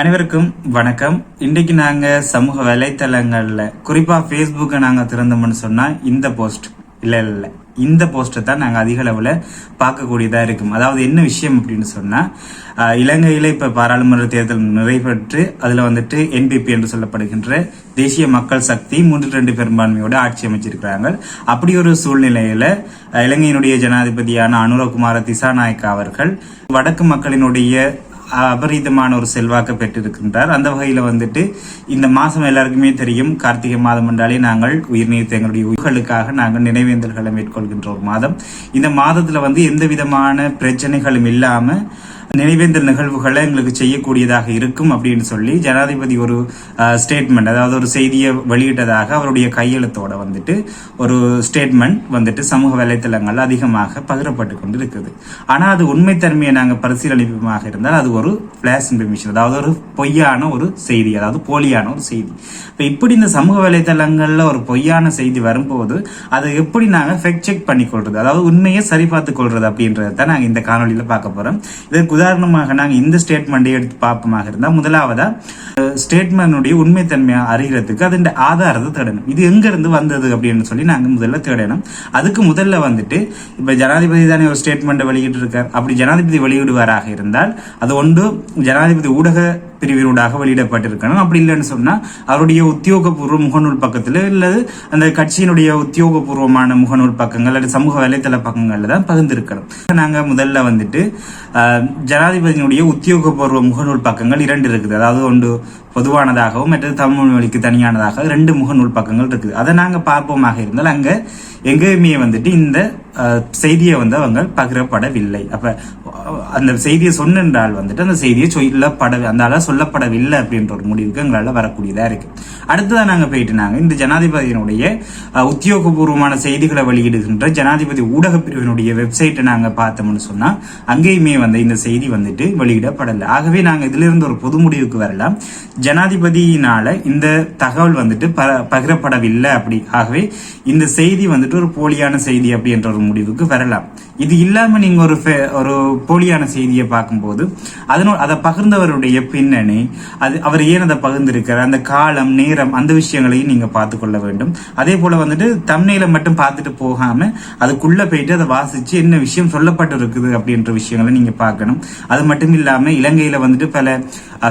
அனைவருக்கும் வணக்கம். இன்றைக்கு நாங்க சமூக வலைத்தளங்கள்ல குறிப்பா ஃபேஸ்புக்கை நாங்க திறந்தோம்னு சொன்னா இந்த போஸ்ட் இல்ல இல்ல இந்த போஸ்ட்டை தான் நாங்க அதிக அளவுல பார்க்கக்கூடியதா இருக்கும். அதாவது என்ன விஷயம் அப்படின்னு சொன்னா இலங்கையில் இலங்கையில இப்ப பாராளுமன்ற தேர்தல் நிறைவேற்று அதுல வந்துட்டு என்பிபி என்று சொல்லப்படுகின்ற தேசிய மக்கள் சக்தி மூன்று ரெண்டு பெரும்பான்மையோட ஆட்சி அமைச்சிருக்கிறாங்க. அப்படி ஒரு சூழ்நிலையில இலங்கையினுடைய ஜனாதிபதியான அனுரகுமார திசாநாயக்கா அவர்கள் வடக்கு மக்களினுடைய அபரீதமான ஒரு செல்வாக்கை பெற்றிருக்கின்றார். அந்த வகையில வந்துட்டு இந்த மாசம் எல்லாருக்குமே தெரியும் கார்த்திகை மாதம் என்றாலே நாங்கள் உயிர் நீர்த்த எங்களுடைய உயிர்களுக்காக நாங்கள் நினைவேந்தல்களை மேற்கொள்கின்ற ஒரு மாதம். இந்த மாதத்துல வந்து எந்த விதமான பிரச்சனைகளும் இல்லாம நினைவேந்தல் நிகழ்வுகளை எங்களுக்கு செய்யக்கூடியதாக இருக்கும் அப்படின்னு சொல்லி ஜனாதிபதி ஒரு ஸ்டேட்மெண்ட் அதாவது ஒரு செய்தியை வெளியிட்டதாக அவருடைய கையெழுத்தோட வந்துட்டு ஒரு ஸ்டேட்மெண்ட் வந்துட்டு சமூக வலைத்தளங்கள் அதிகமாக பகிரப்பட்டு கொண்டு இருக்குது ஆனால் அது உண்மைத்தன்மையை நாங்கள் பரிசீலனிப்பமாக இருந்தால் அது ஒரு பிளாஸ் இன்ஃபர்மேஷன் அதாவது ஒரு பொய்யான ஒரு செய்தி அதாவது போலியான ஒரு செய்தி. இப்ப இப்படி இந்த சமூக வலைத்தளங்கள்ல ஒரு பொய்யான செய்தி வரும்போது அதை எப்படி நாங்க ஃபெக்ட் செக் பண்ணி கொள்வது அதாவது உண்மையை சரி பார்த்து கொள்றது அப்படின்றத தான் இந்த காணொலியில் பார்க்க போறோம். இதற்கு உதாரணமாக நாங்கள் இந்த ஸ்டேட்மெண்ட்டை எடுத்து பார்ப்போமாக இருந்தால் முதலாவதா ஸ்டேட்மெண்டுடைய உண்மைத்தன்மையை அறிகிறதுக்கு அதன் ஆதாரத்தை தேடணும். இது எங்கேருந்து வந்தது அப்படின்னு சொல்லி நாங்கள் முதல்ல தேடணும். அதுக்கு முதல்ல வந்துட்டு இப்போ ஜனாதிபதி தானே ஒரு ஸ்டேட்மெண்ட்டை வெளியிட்டு இருக்கார் அப்படி ஜனாதிபதி வெளியிடுவாராக இருந்தால் அது ஒன்று ஜனாதிபதி ஊடக பிரிவினூடாக வெளியிடப்பட்டிருக்கணும். அப்படி இல்லைன்னு சொன்னா அவருடைய உத்தியோகபூர்வ முகநூல் பக்கத்துல அல்லது அந்த கட்சியினுடைய உத்தியோகபூர்வமான முகநூல் பக்கங்கள் அல்லது சமூக வலைத்தள பக்கங்கள்ல தான் பகிர்ந்திருக்கணும். நாங்க முதல்ல வந்துட்டு ஜனாதிபதியினுடைய உத்தியோகபூர்வ முகநூல் பக்கங்கள் இரண்டு இருக்குது. அதாவது ஒன்று பொதுவானதாகவும் மற்றது தமிழ் மொழிக்கு தனியானதாக ரெண்டு முகநூல் பக்கங்கள் இருக்குது. அதை நாங்க பார்ப்போமாக இருந்தால் அங்க எங்கேயுமே வந்துட்டு இந்த செய்தியை வந்து அவங்க பகிரப்படவில்லை. அப்ப அந்த செய்தியை சொன்னென்றால் வந்துட்டு அந்த செய்தியை சொல்லப்பட அந்த அளவு சொல்லப்படவில்லை அப்படின்ற ஒரு முடிவுக்கு எங்களால் வரக்கூடியதாக இருக்குது அடுத்ததான் நாங்கள் போயிட்டு நாங்கள் இந்த ஜனாதிபதியினுடைய உத்தியோகபூர்வமான செய்திகளை வெளியிடுகின்ற ஜனாதிபதி ஊடக பிரிவினுடைய வெப்சைட்டை நாங்கள் பார்த்தோம்னு சொன்னா அங்கேயுமே வந்து இந்த செய்தி வந்துட்டு வெளியிடப்படலை. ஆகவே நாங்கள் இதிலிருந்து ஒரு பொது முடிவுக்கு வரலாம். ஜனாதிபதியினால இந்த தகவல் வந்துட்டு ப- பகிரப்படவில்லை அப்படி. ஆகவே இந்த செய்தி வந்துட்டு ஒரு போலியான செய்தி அப்படின்ற ஒரு முடிவுக்கு வரலாம். இது இல்லாமல் நீங்க ஒரு ஒரு போலியான செய்தியை பார்க்கும்போது அதனோ அதை பகிர்ந்தவருடைய பின்னணி அது அவர் ஏன் அதை பகிர்ந்திருக்கிறார்? அந்த காலம் நேரம் அந்த விஷயங்களையும் நீங்க பார்த்து கொள்ள வேண்டும். அதே போல வந்துட்டு தம்னையில மட்டும் பார்த்துட்டு போகாம அதுக்குள்ள போயிட்டு அதை வாசிச்சு என்ன விஷயம் சொல்லப்பட்டு இருக்குது அப்படின்ற விஷயங்களை நீங்க பார்க்கணும். அது மட்டும் இல்லாம இலங்கையில வந்துட்டு பல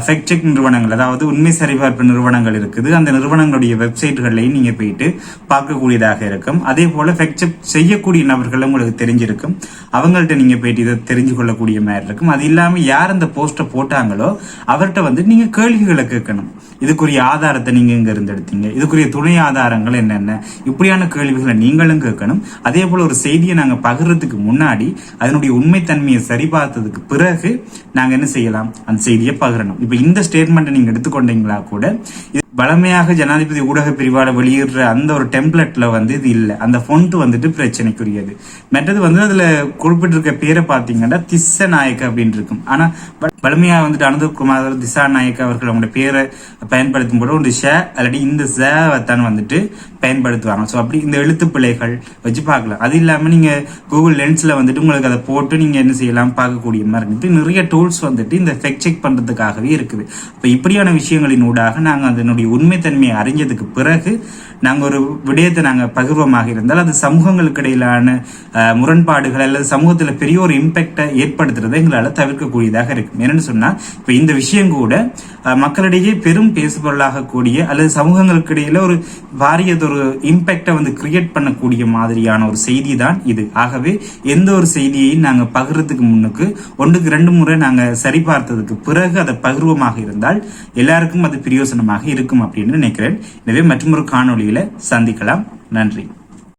ஃபெக்ட் செக் நிறுவனங்கள் அதாவது உண்மை சரிபார்ப்பு நிறுவனங்கள் இருக்குது. அந்த நிறுவனங்களுடைய வெப்சைட்டுகள்லையும் நீங்க போயிட்டு பார்க்கக்கூடியதாக இருக்கும். அதே போல ஃபெக்ட் செக் செய்யக்கூடிய நபர்கள் உங்களுக்கு தெரிஞ்சிருக்கும். அவங்கள்ட்ட நீங்க போயிட்டு இதை தெரிஞ்சு கொள்ளக்கூடிய மாதிரி இருக்கும். அது இல்லாம யார் அந்த போஸ்டை போட்டாங்களோ அவர்கிட்ட வந்து நீங்க கேள்விகளை கேட்கணும். இதுக்குரிய ஆதாரத்தை நீங்க இங்கே இருந்து எடுத்தீங்க இதுக்குரிய துணை ஆதாரங்கள் என்னென்ன? இப்படியான கேள்விகளை நீங்களும் கேட்கணும். அதே போல ஒரு செய்தியை நாங்க பகிர்றதுக்கு முன்னாடி அதனுடைய உண்மைத்தன்மையை சரிபார்த்ததுக்கு பிறகு நாங்க என்ன செய்யலாம்? அந்த செய்தியை பகிரணும். இப்போ இந்த ஸ்டேட்மெண்ட்டை நீங்கள் எடுத்துக்கொண்டீங்களா கூட இது வளமையாக ஜனாதிபதி ஊடக பிரிவால வெளியிடுற அந்த ஒரு டெம்ப்ளெட்ல வந்து இது இல்லை. அந்த ஃபொண்ட் வந்துட்டு பிரச்சனைக்குரியது. மற்றது வந்து அதுல குறிப்பிட்டிருக்க பேரை பார்த்தீங்கன்னா திஸ்ஸ நாயக் அப்படின்னு இருக்கும். ஆனா வ- வந்துட்டு அனந்தகுமார் திசா நாயக் அவர்கள் அவங்களோட பேரை பயன்படுத்தும் போது ஒரு ஷே அல்லடி இந்த தான் வந்துட்டு பயன்படுத்துவாங்க. ஸோ அப்படி இந்த எழுத்து பிழைகள் வச்சு பார்க்கலாம். அது இல்லாமல் நீங்கள் கூகுள் லென்ஸில் வந்துட்டு உங்களுக்கு அதை போட்டு நீங்கள் என்ன செய்யலாம் பார்க்கக்கூடிய மாதிரி இருக்கு நிறைய டூல்ஸ் வந்துட்டு இந்த ஃபெக் செக் பண்ணுறதுக்காகவே இருக்குது. இப்போ இப்படியான விஷயங்களின் ஊடாக நாங்கள் அதனுடைய உண்மைத்தன்மையை அறிஞ்சதுக்கு பிறகு நாங்கள் ஒரு விடயத்தை நாங்கள் பகிர்வமாக இருந்தால் அது சமூகங்களுக்கு இடையிலான முரண்பாடுகள் அல்லது சமூகத்தில் பெரிய ஒரு இம்பேக்டை ஏற்படுத்துறதை எங்களால் தவிர்க்கக்கூடியதாக இருக்கும். என்னன்னு சொன்னால் இப்போ இந்த விஷயம் கூட மக்களிடையே பெரும் பேசுபொருளாக கூடிய அல்லது சமூகங்களுக்கு இடையில ஒரு பாரியதொரு இம்பேக்டை வந்து கிரியேட் பண்ணக்கூடிய மாதிரியான ஒரு செய்தி தான் இது. ஆகவே எந்த ஒரு செய்தியையும் நாங்கள் பகிர்றதுக்கு முன்னுக்கு ஒன்றுக்கு ரெண்டு முறை நாங்கள் சரிபார்த்ததுக்கு பிறகு அதை பகிர்வமாக இருந்தால் எல்லாருக்கும் அது பிரயோசனமாக இருக்கும் அப்படின்னு நினைக்கிறேன். எனவே மற்றொரு காணொளியில சந்திக்கலாம். நன்றி.